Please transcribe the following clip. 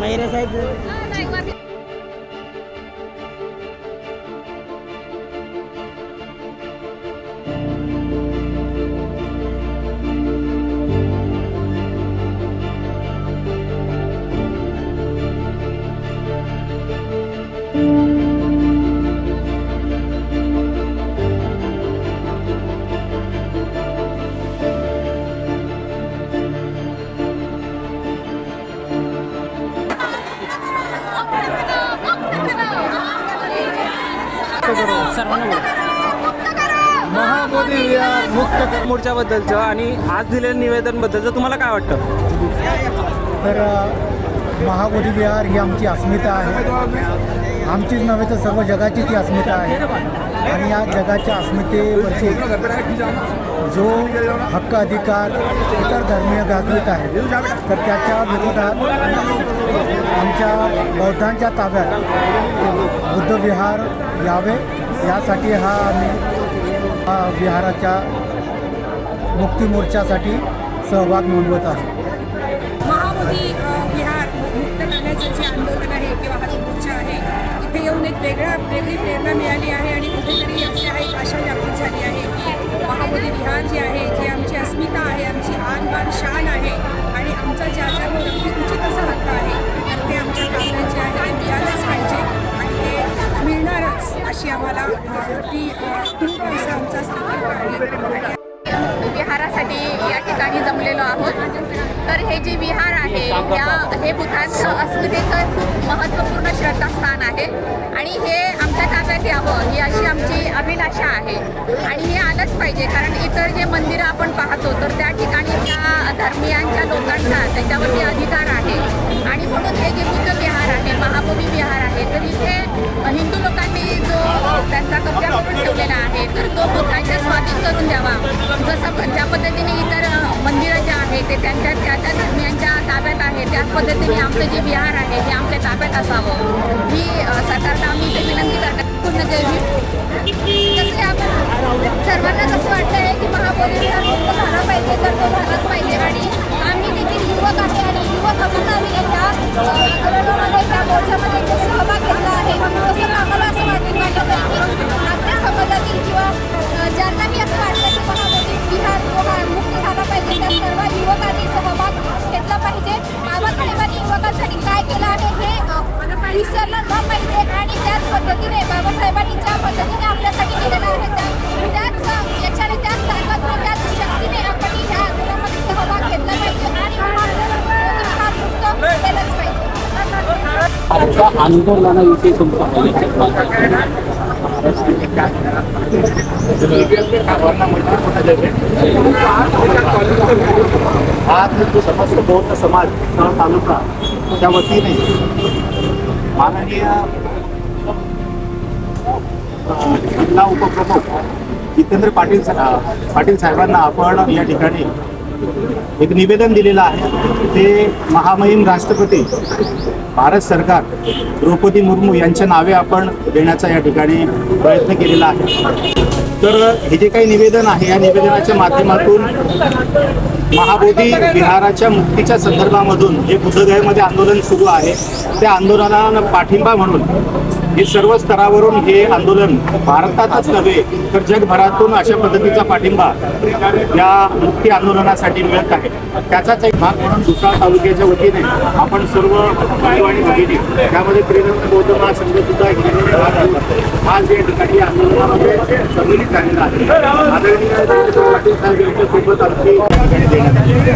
मैरे साहेब महामोदी विहार मुक्त मोर्चाबद्दलचं आणि आज दिलेल्या निवेदनबद्दलचं तुम्हाला काय वाटतं? तर महाबोधी विहार ही आमची अस्मिता आहे. आमचीच नव्हे तर सर्व जगाची ती अस्मिता आहे. आणि या जगाच्या अस्मितेवरती जो हक्क अधिकार इतर धर्मीय गाजवित आहे तर त्याच्या विरोधात आमच्या बौद्धांच्या ताब्यात बुद्धविहार यावे. यासाठी हा आम्ही हा विहाराच्या मुक्ती मोर्चासाठी सहभाग नोंदवत आहोत. विहार मुक्त आंदोलन आहे येऊन एक वेगळा वेगळी प्रेरणा मिळाली आहे आणि कुठेतरी अशी एक आशा जागृत झाली आहे की महाबोधी विहार जे आहे जे आमची अस्मिता आहे आमची आन बान शान आहे आणि आमचा ज्या ज्या अगदी उचित असा हक्क आहे. तर ते आमच्या कामगार आहे ते मिळालंच पाहिजे आणि ते मिळणारच अशी आम्हाला ती अ, तीव्र असा आमचा संकल्प आहे. विहारासाठी या ठिकाणी जमलेलो आहोत. तर हे जे विहार आहे या हे बुद्धांचं अस्मितेचं खूप महत्त्वपूर्ण श्रद्धास्थान आहे. आणि हे आमच्या ताब्यात यावं ही अशी आमची अभिलाषा आहे. आणि हे आलंच पाहिजे कारण इतर जे मंदिरं आपण पाहतो तर त्या ठिकाणी त्या धर्मियांच्या लोकांचा त्याच्यावरती अधिकार आहे. आणि म्हणून हे जे बुद्ध विहार आहे महाबोधी विहार आहे तर इथे हिंदू लोकांनी जो त्यांचा कब्जा करून ठेवलेला आहे तर तो बुद्धांच्या स्वाधीन करून द्यावा. जसं ज्या पद्धतीने इतर मंदिरं जे आहे ते त्यांच्या त्या त्या आहे त्याच पद्धतीने आमचं जे विहार आहे ते आमच्या ताब्यात असावं. ही सरकारला आम्ही इथे विनंती करतात पूर्ण जैविक आपण? सर्वांना कसं वाटतं आहे की महाबोधी विहार मुक्त झाला पाहिजे तर तो झालाच पाहिजे. आणि आम्ही देखील युवक आहे आणि युवक असून आम्ही या आंदोलनामध्ये त्या मोर्चामध्ये सहभाग घेतला आहे. तसं आम्हाला असं वाटत वाटत आहे की आपल्या समाजातील किंवा ज्यांना मी असं वाटतं की महाबोधी विहार विसरलं न पाहिजे आणि त्याच पद्धतीने बाबासाहेबांनी ज्या पद्धतीने आपल्यासाठी केलेलं आहे त्या त्याच याच्याने त्याच ताकदने त्याच शक्तीने आपण ह्या आंदोलनामध्ये सहभाग घेतला पाहिजे आणि हा केलंच पाहिजे आजच्या आंदोलनाविषयी तुमचं आज समस्त बौद्ध समाज तालुका त्या वतीने माननीय जिल्हा उपप्रमुख जितेंद्र पाटील पाटील साहेबांना आपण या ठिकाणी एक निवेदन दिलेलं आहे. ते महामहिम राष्ट्रपती भारत सरकार द्रौपदी मुर्मू यांच्या नावे आपण देण्याचा या ठिकाणी प्रयत्न केलेला आहे. तर हे जे काही निवेदन आहे या निवेदनाच्या माध्यमातून महाबोधी विहाराच्या मुक्तीच्या संदर्भामधून जे बुद्धगयामध्ये आंदोलन सुरू आहे त्या आंदोलनाला पाठिंबा म्हणून हे सर्व स्तरावरून हे आंदोलन भारतातच नव्हे तर जगभरातून अशा पद्धतीचा पाठिंबा या मुक्ती आंदोलनासाठी मिळत आहे. त्याचाच एक भाग म्हणून दुसरा तालुक्याच्या वतीने आपण सर्व बंधू आणि भगिनी त्यामध्ये प्रेरणा बौद्ध महासंघ सुद्धा आज या ठिकाणी या आंदोलनामध्ये सम्मिलित झालेला आहे आदरणीय देवेंद्र पाटील साहेब यांच्यासोबत आमची देण्यात आली आहे.